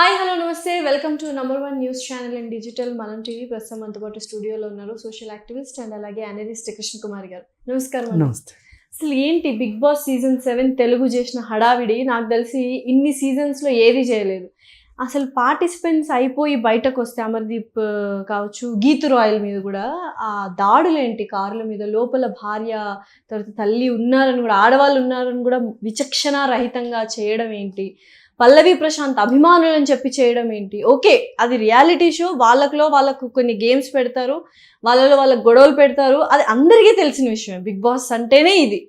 Hi hello నమస్తే. Welcome to number one news channel and digital మనం TV ప్రస్తుతం మనతో పాటు స్టూడియోలో ఉన్నారు. సోషల్ యాక్టివిస్ట్ అండ్ అలాగే అనలిస్ట్ కృష్ణ కుమార్ గారు. నమస్కారం. నమస్తే. అసలు ఏంటి big boss season seven Telugu చేసిన హడావిడి? నాకు తెలిసి ఇన్ని సీజన్స్లో ఏది చేయలేదు. అసలు పార్టిసిపెంట్స్ అయిపోయి బయటకు వస్తే అమర్దీప్ కావచ్చు గీతు రాయల్ మీద కూడా ఆ దాడులు ఏంటి? కార్ల మీద లోపల భార్య తర్వాత తల్లి ఉన్నారని కూడా ఆడవాళ్ళు ఉన్నారని కూడా విచక్షణ రహితంగా చేయడం ఏంటి? పల్లవి ప్రశాంత్ అభిమానులు అని చెప్పి చేయడం ఏంటి? ఓకే అది రియాలిటీ షో వాళ్ళలో వాళ్ళకు కొన్ని గేమ్స్ పెడతారు వాళ్ళలో వాళ్ళకి గొడవలు పెడతారు అది అందరికీ తెలిసిన విషయమే. బిగ్ బాస్ అంటేనే ఇది.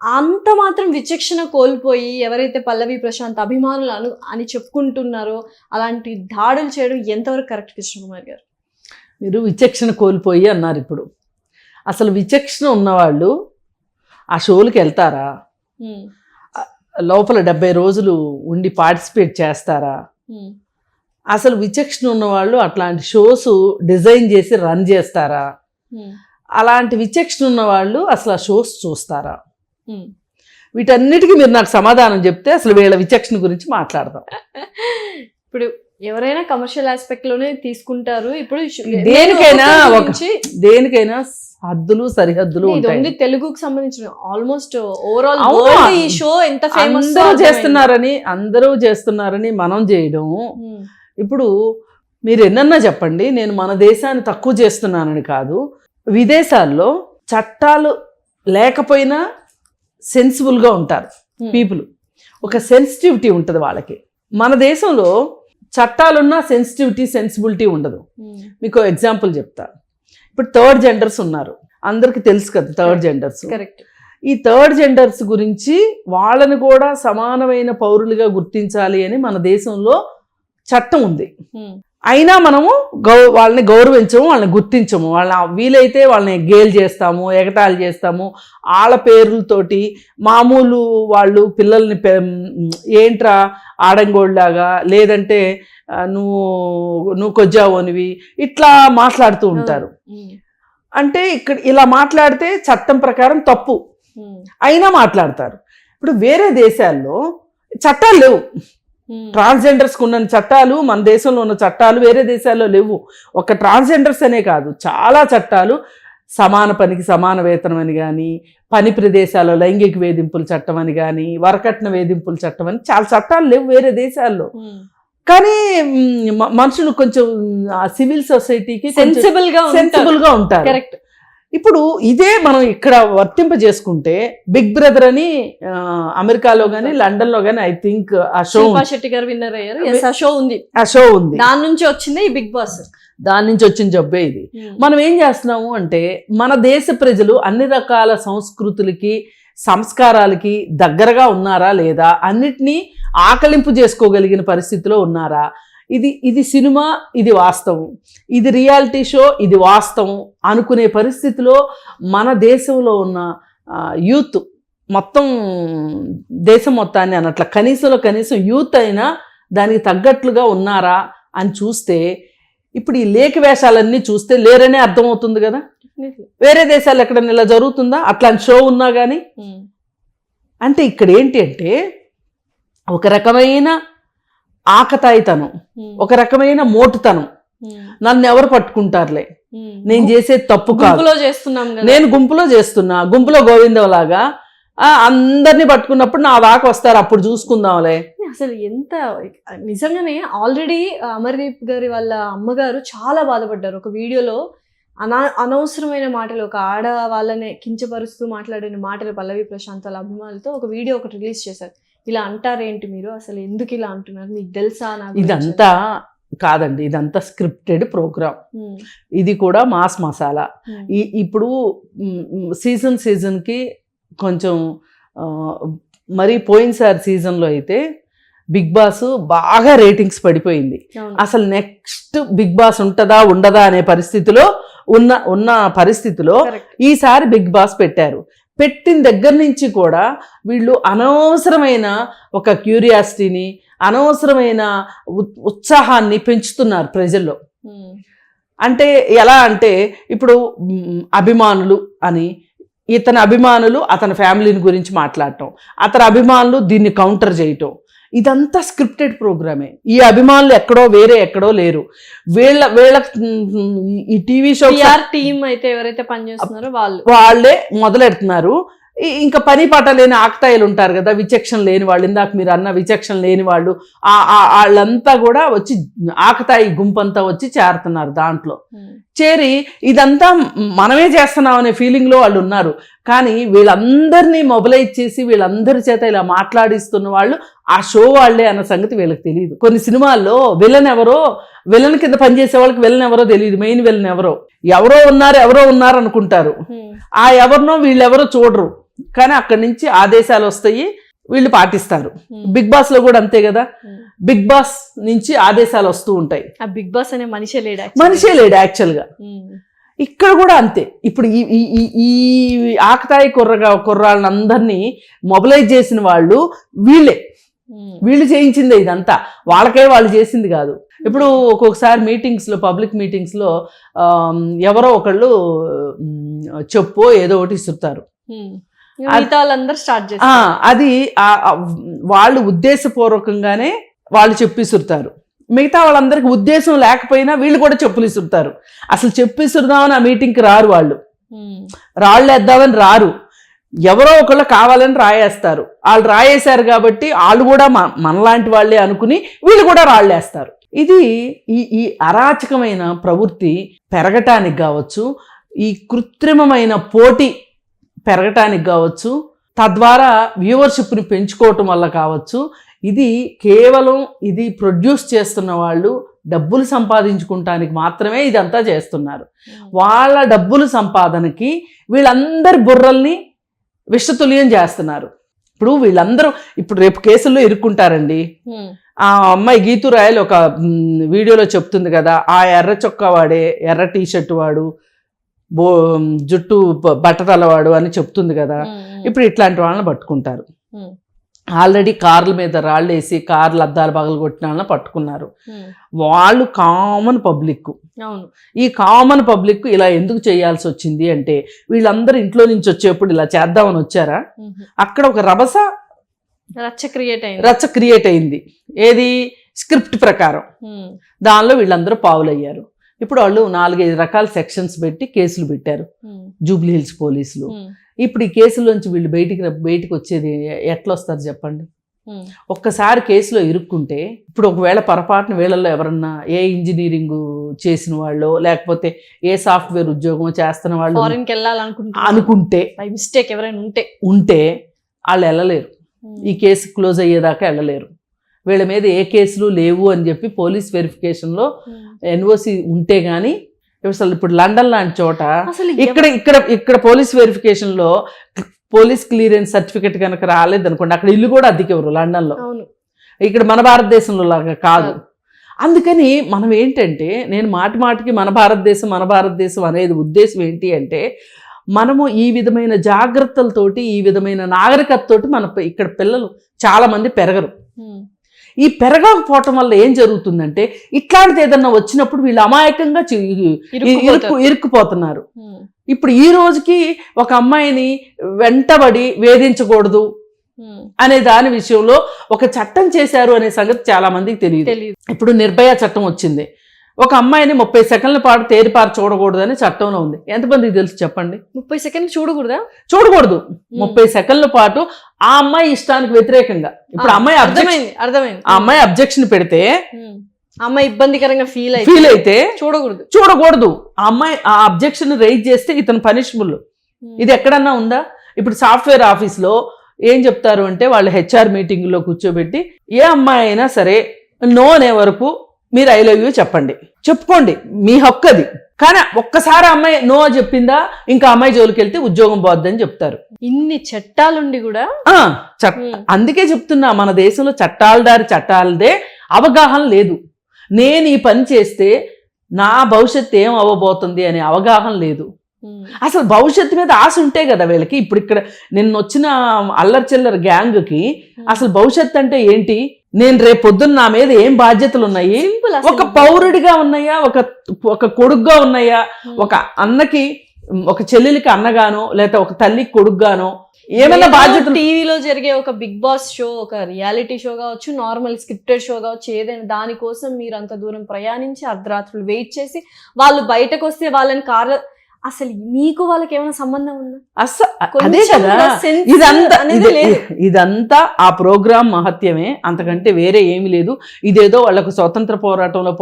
అంత మాత్రం విచక్షణ కోల్పోయి ఎవరైతే పల్లవి ప్రశాంత్ అభిమానులు అను అని చెప్పుకుంటున్నారో అలాంటి దాడులు చేయడం ఎంతవరకు కరెక్ట్ కృష్ణకుమార్ గారు? మీరు విచక్షణ కోల్పోయి అన్నారు ఇప్పుడు. అసలు విచక్షణ ఉన్నవాళ్ళు ఆ షోలకు వెళ్తారా? లోపల డెబ్బై రోజులు ఉండి పార్టిసిపేట్ చేస్తారా? అసలు విచక్షణ ఉన్నవాళ్ళు అట్లాంటి షోస్ డిజైన్ చేసి రన్ చేస్తారా? అలాంటి విచక్షణ ఉన్నవాళ్ళు అసలు ఆ షోస్ చూస్తారా. వీటన్నిటికీ మీరు నాకు సమాధానం చెప్తే అసలు వీళ్ళ విచక్షణ గురించి మాట్లాడదాం. ఇప్పుడు ఎవరైనా కమర్షియల్ ఆస్పెక్ట్లోనే తీసుకుంటారు. ఇప్పుడు దేనికైనా ఒక- దేనికైనా హద్దులు సరిహద్దులు ఉంటాయి. తెలుగుకు సంబంధించిన ఆల్మోస్ట్ ఓవరాల్? ఈ షో ఎంత ఫేమస్ అందరూ చేస్తున్నారని అందరూ చేస్తున్నారని మనం చేయడం. ఇప్పుడు మీరు ఎన్నన్నా చెప్పండి నేను మన దేశాన్ని తక్కువ చేస్తున్నానని కాదు. విదేశాల్లో చట్టాలు లేకపోయినా సెన్సిబుల్గా ఉంటారు పీపుల్ ఒక సెన్సిటివిటీ ఉంటుంది వాళ్ళకి. మన దేశంలో చట్టాలున్నా సెన్సిటివిటీ సెన్సిబిలిటీ ఉండదు. మీకు ఎగ్జాంపుల్ చెప్తా. ఇప్పుడు థర్డ్ జెండర్స్ ఉన్నారు. అందరికీ తెలుసు కదా థర్డ్ జెండర్స్ కరెక్ట్ ఈ థర్డ్ జెండర్స్ గురించి వాళ్ళని కూడా సమానమైన పౌరులుగా గుర్తించాలి అని మన దేశంలో చట్టం ఉంది. అయినా మనము గౌ వాళ్ళని గౌరవించము వాళ్ళని గుర్తించము. వాళ్ళ వీలైతే వాళ్ళని గేల్ చేస్తాము ఎగతాళి చేస్తాము. వాళ్ళ పేర్లతోటి మామూలు వాళ్ళు పిల్లల్ని ఏంట్రా ఆడంగోళ్ళలాగా లేదంటే నువ్వు నువ్వు కొజ్జావోనివి ఇట్లా మాట్లాడుతూ ఉంటారు. అంటే ఇక్కడ ఇలా మాట్లాడితే చట్టం ప్రకారం తప్పు. అయినా మాట్లాడతారు. ఇప్పుడు వేరే దేశాల్లో చట్టాలు లేవు. ట్రాన్స్జెండర్స్కి ఉన్న చట్టాలు మన దేశంలో ఉన్న చట్టాలు వేరే దేశాల్లో లేవు. ఒక ట్రాన్స్జెండర్స్ అనే కాదు చాలా చట్టాలు. సమాన పనికి సమాన వేతనం అని కానీ పని ప్రదేశాల్లో లైంగిక వేధింపుల చట్టం అని కానీ వరకట్న వేధింపుల చట్టం అని చాలా చట్టాలు లేవు వేరే దేశాల్లో. కానీ మనుషులు కొంచెం సివిల్ సొసైటీకి సెన్సిబుల్గా సెన్సిబుల్గా ఉంటారు. కరెక్ట్ ఇప్పుడు ఇదే మనం ఇక్కడ వర్తింప చేసుకుంటే బిగ్ బ్రదర్ అని అమెరికాలో కానీ లండన్లో కానీ ఐ థింక్ ఆ షో శెట్టి గారు విన్నర్ అయ్యారు. ఆ షో ఉంది. ఆ షో ఉంది. దాని నుంచి వచ్చిందే ఈ బిగ్ బాస్. దాని నుంచి వచ్చిన జబ్బే ఇది. మనం ఏం చేస్తున్నాము అంటే మన దేశ ప్రజలు అన్ని రకాల సంస్కృతులకి సంస్కారాలకి దగ్గరగా ఉన్నారా లేదా? అన్నిటినీ ఆకలింపు చేసుకోగలిగిన పరిస్థితిలో ఉన్నారా? ఇది ఇది సినిమా ఇది వాస్తవం. ఇది రియాలిటీ షో ఇది వాస్తవం అనుకునే పరిస్థితిలో మన దేశంలో ఉన్న యూత్ మొత్తం దేశం మొత్తాన్ని అన్నట్ల కనీసంలో కనీసం యూత్ అయినా దానికి తగ్గట్లుగా ఉన్నారా అని చూస్తే ఇప్పుడు ఈ లేఖ వేషాలన్నీ చూస్తే లేరనే అర్థమవుతుంది కదా? వేరే దేశాలు ఎక్కడైనా ఇలా జరుగుతుందా? అట్లాంటి షో ఉన్నా కానీ అంటే ఇక్కడ ఏంటి అంటే ఒక రకమైన ఆకతాయితనం. ఒక రకమైన మోటుతనం. నన్ను ఎవరు పట్టుకుంటారులే? నేను చేసేది తప్పు కాదు. గుంపులో చేస్తున్నాం కదా. నేను గుంపులో చేస్తున్నా. గుంపులో గోవిందవలాగా ఆ, అందరినీ పట్టుకున్నప్పుడు నా దాకా వస్తారు. అప్పుడు చూసుకుందాంలే. అసలు ఎంత నిజంగానే ఆల్రెడీ అమర్దీప్ గారి వాళ్ళ అమ్మగారు చాలా బాధపడ్డారు. ఒక వీడియోలో అనా అనవసరమైన మాటలు ఒక ఆడ వాళ్ళని కించపరుస్తూ మాట్లాడిన మాటలు పల్లవి ప్రశాంత్ వాళ్ళ అభిమానులతో ఒక వీడియో ఒకటి రిలీజ్ చేశారు. ఇలా అంటారేంటి మీరు? అసలు ఎందుకు ఇలా అంటున్నారు? మీకు తెలుసా? ఇదంతా కాదండి ఇదంతా స్క్రిప్టెడ్ ప్రోగ్రామ్. ఇది కూడా మాస్ మసాలా. ఇప్పుడు సీజన్ సీజన్కి కొంచెం మరి పోయినసారి సీజన్లో అయితే బిగ్ బాస్ బాగా రేటింగ్స్ పడిపోయింది. అసలు నెక్స్ట్ బిగ్ బాస్ ఉంటుందా ఉండదా అనే పరిస్థితిలో ఉన్న ఉన్న పరిస్థితిలో. ఈసారి బిగ్ బాస్ పెట్టారు. పెట్టిన దగ్గర నుంచి కూడా వీళ్ళు అనవసరమైన ఒక క్యూరియాసిటీని అనవసరమైన ఉత్- ఉత్సాహాన్ని పెంచుతున్నారు ప్రజల్లో. ఉమ్, అంటే ఎలా అంటే ఇప్పుడు అభిమానులు అని ఇతని అభిమానులు అతని ఫ్యామిలీని గురించి మాట్లాడటం అతని అభిమానులు దీన్ని కౌంటర్ చేయటం ఇదంతా స్క్రిప్టెడ్ ప్రోగ్రామే. ఈ అభిమానులు ఎక్కడో వేరే ఎక్కడో లేరు. వీళ్ళ వీళ్ళ ఈ టీవీ షో టీమ్ అయితే ఎవరైతే పనిచేస్తున్నారో వాళ్ళు. వాళ్ళే మొదలెడుతున్నారు. ఇంకా పని పాట లేని ఆకతాయిలు ఉంటారు కదా విచక్షణ లేని వాళ్ళు. ఇందాక మీరు అన్న విచక్షణ లేని వాళ్ళు. ఆ- ఆ- వాళ్ళంతా కూడా వచ్చి ఆకతాయి గుంపంతా వచ్చి చేరుతున్నారు దాంట్లో. చేరి ఇదంతా మనమే చేస్తున్నాం అనే ఫీలింగ్లో వాళ్ళు ఉన్నారు. కానీ వీళ్ళందరినీ మొబిలైజ్ చేసి వీళ్ళందరి చేత ఇలా మాట్లాడిస్తున్న వాళ్ళు ఆ షో వాళ్ళే అన్న సంగతి వీళ్ళకి తెలియదు కొన్ని సినిమాల్లో విలన్ ఎవరో విలన్ కింద పనిచేసే వాళ్ళకి విలన్ ఎవరో తెలియదు మెయిన్ విలన్ ఎవరో ఎవరో ఉన్నారు ఎవరో ఉన్నారు అనుకుంటారు. ఆ ఎవరినో వీళ్ళెవరో చూడరు కానీ అక్కడి నుంచి ఆదేశాలు వస్తాయి వీళ్ళు పాటిస్తారు. బిగ్ బాస్లో కూడా అంతే కదా. బిగ్ బాస్ నుంచి ఆదేశాలు వస్తూ ఉంటాయి ఆ బిగ్ బాస్ అనే మనిషే లేడు. మనిషే లేడు యాక్చువల్గా. ఇక్కడ కూడా అంతే ఇప్పుడు ఈ ఈ ఆకతాయి కుర్రగా కుర్రాళ్ళందరినీ మొబిలైజ్ చేసిన వాళ్ళు వీళ్ళే. వీళ్ళు చేయించిందే ఇదంతా. వాళ్ళకే వాళ్ళు చేసింది కాదు. ఇప్పుడు ఒక్కొక్కసారి మీటింగ్స్లో పబ్లిక్ మీటింగ్స్లో ఎవరో ఒకళ్ళు చెప్పు ఏదో ఒకటి ఇస్తుంటారు స్టార్ట్ చేస్తారు. అది వాళ్ళు ఉద్దేశపూర్వకంగానే వాళ్ళు చెప్పి ఇసురుతారు. మిగతా వాళ్ళందరికీ ఉద్దేశం లేకపోయినా వీళ్ళు కూడా చెప్పులు ఇసురుతారు. అసలు చెప్పి ఇసురుదామని ఆ మీటింగ్కి రారు వాళ్ళు. రాళ్ళు వేద్దామని రారు. ఎవరో ఒకళ్ళు కావాలని రాయేస్తారు. వాళ్ళు రాయేశారు కాబట్టి వాళ్ళు కూడా మనలాంటి వాళ్ళే అనుకుని వీళ్ళు కూడా రాళ్ళు వేస్తారు ఇది ఈ ఈ అరాచకమైన ప్రవృత్తి పెరగటానికి కావచ్చు ఈ కృత్రిమమైన పోటీ పెరగటానికి కావచ్చు తద్వారా వ్యూవర్షిప్ని పెంచుకోవటం వల్ల కావచ్చు ఇది కేవలం ఇది ప్రొడ్యూస్ చేస్తున్న వాళ్ళు డబ్బులు సంపాదించుకుంటానికి మాత్రమే ఇదంతా చేస్తున్నారు. వాళ్ళ డబ్బుల సంపాదనకి వీళ్ళందరి బుర్రల్ని విషతుల్యం చేస్తున్నారు ఇప్పుడు వీళ్ళందరూ ఇప్పుడు రేపు కేసుల్లో ఇరుక్కుంటారండి. ఆ అమ్మాయి గీతు రాయల్ ఒక వీడియోలో చెప్తుంది కదా ఆ ఎర్ర చొక్కా వాడే ఎర్ర టీ షర్ట్ వాడు బో జుట్టు బట్టతలవాడు అని చెప్తుంది కదా. ఇప్పుడు ఇట్లాంటి వాళ్ళని పట్టుకుంటారు. ఆల్రెడీ కార్ల మీద రాళ్ళు వేసి కార్లు అద్దాలు పగలు కొట్టిన వాళ్ళని పట్టుకున్నారు. వాళ్ళు కామన్ పబ్లిక్ అవును. ఈ కామన్ పబ్లిక్ ఇలా ఎందుకు చేయాల్సి వచ్చింది అంటే వీళ్ళందరూ ఇంట్లో నుంచి వచ్చేప్పుడు ఇలా చేద్దామని వచ్చారా. అక్కడ ఒక రభస రచ్చ క్రియేట్ అయింది. రచ్చ క్రియేట్ అయింది. ఏది? స్క్రిప్ట్ ప్రకారం. దానిలో వీళ్ళందరూ పావులయ్యారు. ఇప్పుడు వాళ్ళు నాలుగైదు రకాల సెక్షన్స్ పెట్టి కేసులు పెట్టారు. జూబ్లీ హిల్స్ పోలీసులు. ఇప్పుడు ఈ కేసులోంచి వీళ్ళు బయటికి బయటికి వచ్చేది ఎట్లా వస్తారు చెప్పండి. ఒక్కసారి కేసులో ఇరుక్కుంటే ఇప్పుడు ఒకవేళ పొరపాటున వీళ్ళల్లో ఎవరన్నా ఏ ఇంజనీరింగ్ చేసిన వాళ్ళు లేకపోతే ఏ సాఫ్ట్వేర్ ఉద్యోగం చేస్తున్న వాళ్ళు అనుకుంటే బై మిస్టేక్ ఎవరైనా ఉంటే. ఉంటే వాళ్ళు వెళ్ళలేరు. ఈ కేసు క్లోజ్ అయ్యేదాకా వెళ్ళలేరు. వీళ్ళ మీద ఏ కేసులు లేవు అని చెప్పి పోలీస్ వెరిఫికేషన్లో. ఎన్ఓసి ఉంటే కానీ అసలు ఇప్పుడు లండన్ లాంటి చోట అసలు ఇక్కడ ఇక్కడ ఇక్కడ పోలీస్ వెరిఫికేషన్లో పోలీస్ క్లియరెన్స్ సర్టిఫికెట్ కనుక రాలేదు అనుకోండి అక్కడ ఇల్లు కూడా అద్దెకెవరు లండన్లో. అవును. ఇక్కడ మన భారతదేశంలో లాగా కాదు. అందుకని మనం ఏంటంటే నేను మాటి మాటికి మన భారతదేశం మన భారతదేశం అనేది ఉద్దేశం ఏంటి అంటే మనము ఈ విధమైన జాగ్రత్తలతోటి ఈ విధమైన నాగరికతతోటి మన ఇక్కడ పిల్లలు చాలా మంది పెరగరు. ఈ పెరగకపోవటం వల్ల ఏం జరుగుతుందంటే ఇట్లాంటిది ఏదన్నా వచ్చినప్పుడు వీళ్ళు అమాయకంగా ఇరుక్కు. ఇరుక్కుపోతున్నారు. ఇప్పుడు ఈ రోజుకి ఒక అమ్మాయిని వెంటబడి వేధించకూడదు. అనే దాని విషయంలో ఒక చట్టం చేశారు అనే సంగతి చాలా మందికి తెలియదు ఇప్పుడు నిర్భయ చట్టం వచ్చింది ఒక అమ్మాయిని ముప్పై సెకండ్ల పాటు తేరిపారు చూడకూడదు అని చట్టంలో ఉంది. ఎంతమందికి తెలుసు చెప్పండి? ముప్పై సెకండ్ చూడకూడదా? చూడకూడదు. ముప్పై సెకండ్ల పాటు ఆ అమ్మాయి ఇష్టానికి వ్యతిరేకంగా. ఇప్పుడు అమ్మాయి అర్థమైంది అర్థమైంది. ఆ అమ్మాయి అబ్జెక్షన్ పెడితే. అమ్మాయి ఇబ్బందికరంగా ఫీల్ అయితే ఫీల్ అయితే చూడకూడదు. చూడకూడదు. ఆ అమ్మాయి ఆ అబ్జెక్షన్ రైజ్ చేస్తే ఇతను పనిషబుల్. ఇది ఎక్కడన్నా ఉందా? ఇప్పుడు సాఫ్ట్వేర్ ఆఫీస్లో ఏం చెప్తారు అంటే వాళ్ళు హెచ్ఆర్ మీటింగ్లో కూర్చోబెట్టి ఏ అమ్మాయి అయినా సరే నో అనే వరకు మీరు ఐ లవ్ యూ చెప్పండి. చెప్పుకోండి మీ హక్కు అది కానీ ఒక్కసారి అమ్మాయి నో చెప్పిందా? ఇంకా అమ్మాయి జోలికి వెళ్తే ఉద్యోగం పోద్దని చెప్తారు. ఇన్ని చట్టాలుండి కూడా. అందుకే చెప్తున్నా మన దేశంలో చట్టాల దారి చట్టాలదే అవగాహన లేదు. నేను ఈ పని చేస్తే నా భవిష్యత్తు ఏం అవ్వబోతుంది అనే అవగాహన లేదు. అసలు భవిష్యత్తు మీద ఆశ ఉంటే కదా వీళ్ళకి? ఇప్పుడు ఇక్కడ నిన్న వచ్చిన అల్లరి చిల్లర గ్యాంగ్కి అసలు భవిష్యత్తు అంటే ఏంటి? నేను రేపు పొద్దున్న నా మీద ఏం బాధ్యతలు ఉన్నాయి? ఒక పౌరుడిగా ఉన్నాయా? ఒక ఒక కొడుగ్గా ఉన్నాయా. ఒక అన్నకి ఒక చెల్లెలికి అన్నగానో లేదా ఒక తల్లికి కొడుగ్గానో ఏమైనా బాధ్యత టీవీలో జరిగే ఒక బిగ్ బాస్ షో ఒక రియాలిటీ షో కావచ్చు నార్మల్ స్క్రిప్టెడ్ షో కావచ్చు ఏదైనా దానికోసం మీరు అంత దూరం ప్రయాణించి అర్ధరాత్రులు వెయిట్ చేసి వాళ్ళు బయటకు వస్తే వాళ్ళని కార్ అసలు మీకు వాళ్ళకి ఏమైనా సంబంధం ఉందా? అదే కదా. sense ఇదంతా ఆ ప్రోగ్రాం మహత్యమే. అంతకంటే వేరే ఏమీ లేదు. ఇదేదో వాళ్ళకు స్వతంత్ర పోరాటంలో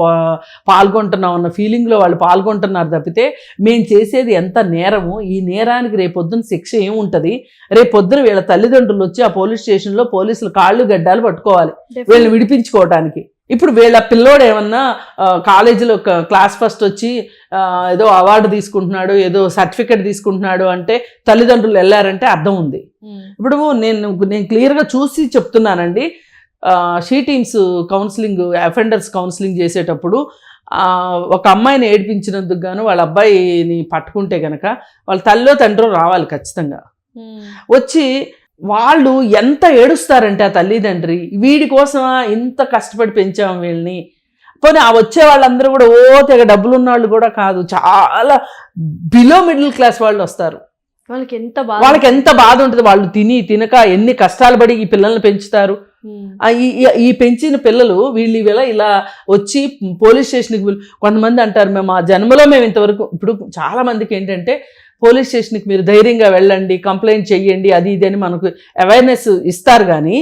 పాల్గొంటున్నాం అన్న ఫీలింగ్లో వాళ్ళు పాల్గొంటున్నారు తప్పితే మేము చేసేది ఎంత నేరము ఈ నేరానికి రేపొద్దున శిక్ష ఏముంటది? రేపొద్దున వీళ్ళ తల్లిదండ్రులు వచ్చి ఆ పోలీస్ స్టేషన్లో పోలీసులు కాళ్ళు గడ్డాలు పట్టుకోవాలి. వీళ్ళని విడిపించుకోవటానికి. ఇప్పుడు వీళ్ళ పిల్లోడు ఏమన్నా కాలేజీలో క్లాస్ ఫస్ట్ వచ్చి ఏదో అవార్డు తీసుకుంటున్నాడు ఏదో సర్టిఫికెట్ తీసుకుంటున్నాడు అంటే తల్లిదండ్రులు వెళ్ళారంటే అర్థం ఉంది. ఇప్పుడు నేను నేను క్లియర్గా చూసి చెప్తున్నానండి she teams counselling offenders counselling చేసేటప్పుడు ఒక అమ్మాయిని ఏడిపించినందుకు గాను వాళ్ళ అబ్బాయిని పట్టుకుంటే గనక వాళ్ళ తల్లిలో తండ్రో రావాలి ఖచ్చితంగా. వచ్చి వాళ్ళు ఎంత ఏడుస్తారంటే ఆ తల్లిదండ్రి వీడి కోసమా ఇంత కష్టపడి పెంచాము వీళ్ళని పోనీ ఆ వచ్చే వాళ్ళందరూ కూడా ఓ తెగ డబ్బులు ఉన్న వాళ్ళు కూడా కాదు. చాలా బిలో మిడిల్ క్లాస్ వాళ్ళు వస్తారు. వాళ్ళకి ఎంత బాధ వాళ్ళకి ఎంత బాధ ఉంటుంది. వాళ్ళు తిని తినక ఎన్ని కష్టాలు పడి ఈ పిల్లల్ని పెంచుతారు. ఈ పెంచిన పిల్లలు వీళ్ళు ఇవాళ ఇలా వచ్చి పోలీస్ స్టేషన్కి కొంతమంది అంటారు మేము ఆ జన్మలో మేము ఇంతవరకు ఇప్పుడు చాలా మందికి ఏంటంటే పోలీస్ స్టేషన్కి మీరు ధైర్యంగా వెళ్ళండి కంప్లైంట్ చెయ్యండి అది ఇది అని మనకు అవేర్నెస్ ఇస్తారు కానీ.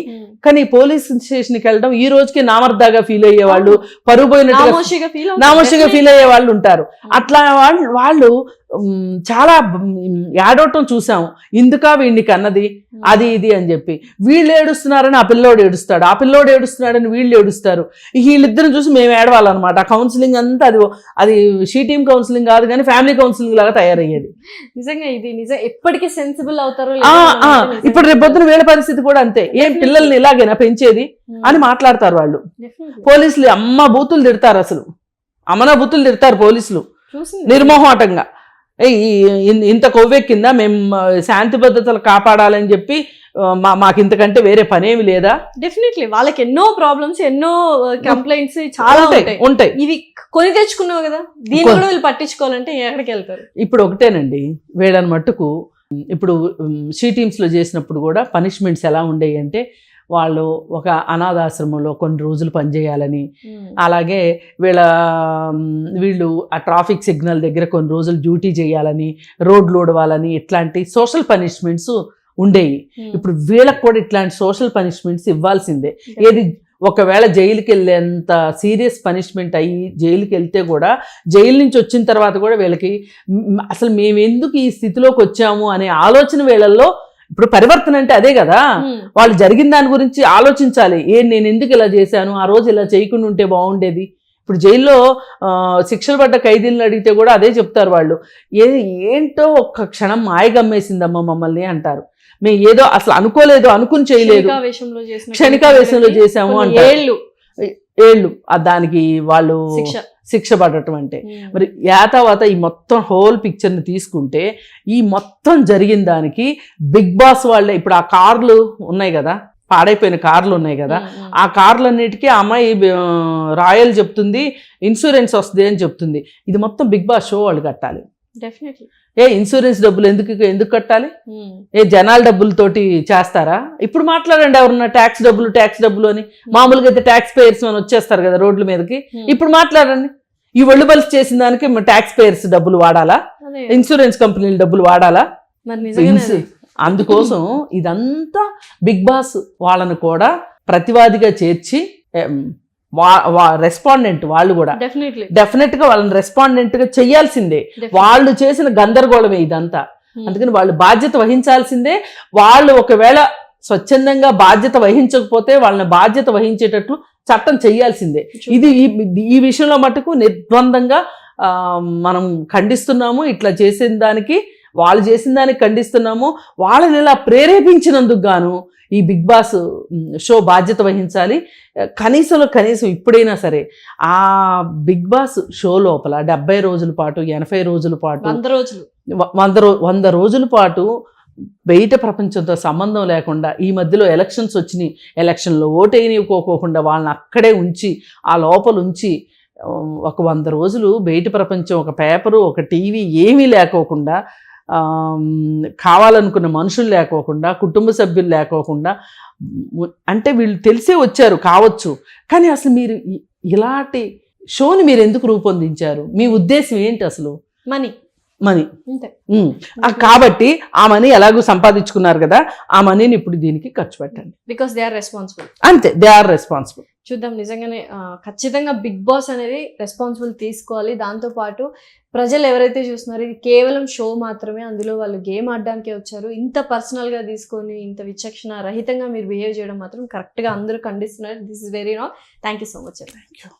కానీ పోలీస్ స్టేషన్కి వెళ్ళడం ఈ రోజుకి నామర్దాగా ఫీల్ అయ్యే వాళ్ళు పరుగు పోయినట్టుగా నామోషిగా ఫీల్ అయ్యే వాళ్ళు ఉంటారు. అట్లా వాళ్ళు వాళ్ళు చాలా ఏడవటం చూసాము ఇందుకా వీడిని కన్నది అది ఇది అని చెప్పి. వీళ్ళు ఏడుస్తున్నారని ఆ పిల్లోడు ఏడుస్తాడు. ఆ పిల్లోడు ఏడుస్తున్నాడని వీళ్ళు ఏడుస్తారు. వీళ్ళిద్దరిని చూసి మేము ఏడవాలన్నమాట. ఆ కౌన్సిలింగ్ అంతా అది అది షీ టీమ్ కౌన్సిలింగ్ కాదు కానీ ఫ్యామిలీ కౌన్సిలింగ్ లాగా తయారయ్యేది. నిజంగా ఇది నిజం. ఎప్పటికీ సెన్సిబుల్ అవుతారో ఇప్పుడు రేపు పొద్దున వీళ్ళ పరిస్థితి కూడా అంతే. ఏం పిల్లల్ని ఇలాగేనా పెంచేది ఉమ్. అని మాట్లాడతారు వాళ్ళు. పోలీసులు అమ్మ బూతులు తిడతారు అసలు. అమ్మన బూతులు తిడతారు పోలీసులు. ఇన్- ఇంత కొవ్వెక్కిందా? మేము శాంతి భద్రతలు కాపాడాలని చెప్పి మా మాకు ఇంతకంటే వేరే పనేమి లేదా? డెఫినెట్లీ వాళ్ళకి ఎన్నో ప్రాబ్లమ్స్ ఎన్నో కంప్లైంట్స్ చాలా ఉంటాయి ఇవి కొని తెచ్చుకున్నావు కదా? దీన్ని కూడా వీళ్ళు పట్టించుకోవాలంటే ఎక్కడికి వెళ్తారు? ఇప్పుడు ఒకటేనండి. వీళ్ళని మట్టుకు ఇప్పుడు షీ టీమ్స్లో చేసినప్పుడు కూడా పనిష్మెంట్స్ ఎలా ఉండేవి అంటే వాళ్ళు ఒక అనాథాశ్రమంలో కొన్ని రోజులు పనిచేయాలని. అలాగే వీళ్ళ వీళ్ళు ఆ ట్రాఫిక్ సిగ్నల్ దగ్గర కొన్ని రోజులు డ్యూటీ చేయాలని రోడ్లు ఊడవాలని ఇట్లాంటి సోషల్ పనిష్మెంట్స్ ఉండేవి ఇప్పుడు వీళ్ళకి కూడా ఇట్లాంటి సోషల్ పనిష్మెంట్స్ ఇవ్వాల్సిందే. ఏది ఒకవేళ జైలుకి వెళ్ళేంత సీరియస్ పనిష్మెంట్ అయ్యి జైలుకి వెళ్తే కూడా జైలు నుంచి వచ్చిన తర్వాత కూడా వీళ్ళకి అసలు మేము ఎందుకు ఈ స్థితిలోకి వచ్చాము అనే ఆలోచన వీళ్ళల్లో ఇప్పుడు పరివర్తన అంటే అదే కదా. వాళ్ళు జరిగిన దాని గురించి ఆలోచించాలి. ఏ నేను ఎందుకు ఇలా చేశాను? ఆ రోజు ఇలా చేయకుండా ఉంటే బాగుండేది? ఇప్పుడు జైల్లో శిక్షలు పడ్డ ఖైదీలను అడిగితే కూడా అదే చెప్తారు వాళ్ళు. ఏ ఏంటో ఒక్క క్షణం మాయ గమ్మేసిందమ్మా మమ్మల్ని అంటారు. మేము ఏదో అసలు అనుకోలేదు అనుకుని చేయలేదు. క్షణికావేశంలో కొన్ని అంటారు. ఏళ్ళు. దానికి వాళ్ళు శిక్ష పడటం అంటే ఉమ్. మరి యాతావాత ఈ మొత్తం హోల్ పిక్చర్ని తీసుకుంటే ఈ మొత్తం జరిగిన దానికి బిగ్ బాస్ వాళ్ళే ఇప్పుడు ఆ కార్లు ఉన్నాయి కదా పాడైపోయిన కార్లు ఉన్నాయి కదా ఉమ్, ఉమ్. ఆ కార్లన్నిటికీ ఆ అమ్మాయి రాయల్ చెప్తుంది ఇన్సూరెన్స్ వస్తుంది అని చెప్తుంది ఇది మొత్తం బిగ్ బాస్ షో వాళ్ళు కట్టాలి. ఏ ఇన్సూరెన్స్ డబ్బులు ఎందుకు ఎందుకు కట్టాలి? ఉమ్. ఏ జనాల డబ్బులతోటి చేస్తారా? ఇప్పుడు మాట్లాడండి ఎవరన్నా ట్యాక్స్ డబ్బులు ట్యాక్స్ డబ్బులు అని. మామూలుగా అయితే ట్యాక్స్ పేయర్స్ అని వచ్చేస్తారు కదా రోడ్ల మీదకి. ఉమ్. ఇప్పుడు మాట్లాడండి. ఈ ఒళ్ళు బలిసి చేసిన దానికి ట్యాక్స్ పేయర్స్ డబ్బులు వాడాలా. ఇన్సూరెన్స్ కంపెనీల డబ్బులు వాడాలా? అందుకోసం ఇదంతా బిగ్ బాస్ వాళ్ళను కూడా ప్రతివాదిగా చేర్చి రెస్పాండెంట్ వాళ్ళు కూడా. డెఫినెట్గా వాళ్ళని రెస్పాండెంట్గా చేయాల్సిందే. వాళ్ళు చేసిన గందరగోళమే ఇదంతా. అందుకని వాళ్ళు బాధ్యత వహించాల్సిందే. వాళ్ళు ఒకవేళ స్వచ్ఛందంగా బాధ్యత వహించకపోతే వాళ్ళని బాధ్యత వహించేటట్లు చట్టం చేయాల్సిందే. ఇది ఈ- విషయంలో మటుకు ఆ, మనం ఖండిస్తున్నాము. ఇట్లా చేసిన దానికి వాళ్ళు చేసిన దానికి ఖండిస్తున్నాము. వాళ్ళని ఇలా ప్రేరేపించినందుకు గాను ఈ బిగ్ బాస్ షో బాధ్యత వహించాలి. కనీసంలో కనీసం ఇప్పుడైనా సరే ఆ బిగ్ బాస్ షో లోపల డెబ్బై రోజుల పాటు ఎనభై రోజుల పాటు వంద రోజులు. వంద రో వంద రోజుల పాటు బయట ప్రపంచంతో సంబంధం లేకుండా ఈ మధ్యలో ఎలక్షన్స్ వచ్చినాయి. ఎలక్షన్లో ఓటేయనివ్వకోకుండా వాళ్ళని అక్కడే ఉంచి ఆ లోపల ఉంచి ఒక వంద రోజులు బయట ప్రపంచం ఒక పేపరు ఒక టీవీ ఏమీ లేకోకుండా కావాలనుకున్న మనుషులు లేకోకుండా కుటుంబ సభ్యులు లేకోకుండా అంటే వీళ్ళు తెలిసే వచ్చారు కావచ్చు. కానీ అసలు మీరు ఇలాంటి షోని మీరు ఎందుకు రూపొందించారు? మీ ఉద్దేశం ఏంటి అసలు? మనీ. మనీ. కాబట్టి ఆ మనీ ఎలాగో సంపాదించుకున్నారు కదా ఆ మనీని ఇప్పుడు దీనికి ఖర్చు పెట్టండి. బికాస్ దే ఆర్ రెస్పాన్సిబుల్ అంతే. దే ఆర్ రెస్పాన్సిబుల్ చూద్దాం. నిజంగానే ఖచ్చితంగా బిగ్ బాస్ అనేది రెస్పాన్సిబుల్ తీసుకోవాలి. దాంతోపాటు ప్రజలు ఎవరైతే చూస్తున్నారో ఇది కేవలం షో మాత్రమే. అందులో వాళ్ళు గేమ్ ఆడడానికే వచ్చారు. ఇంత పర్సనల్గా తీసుకొని ఇంత విచక్షణ రహితంగా మీరు బిహేవ్ చేయడం మాత్రం కరెక్ట్గా అందరూ ఖండిస్తున్నారు. This is very not thank you so much thank you.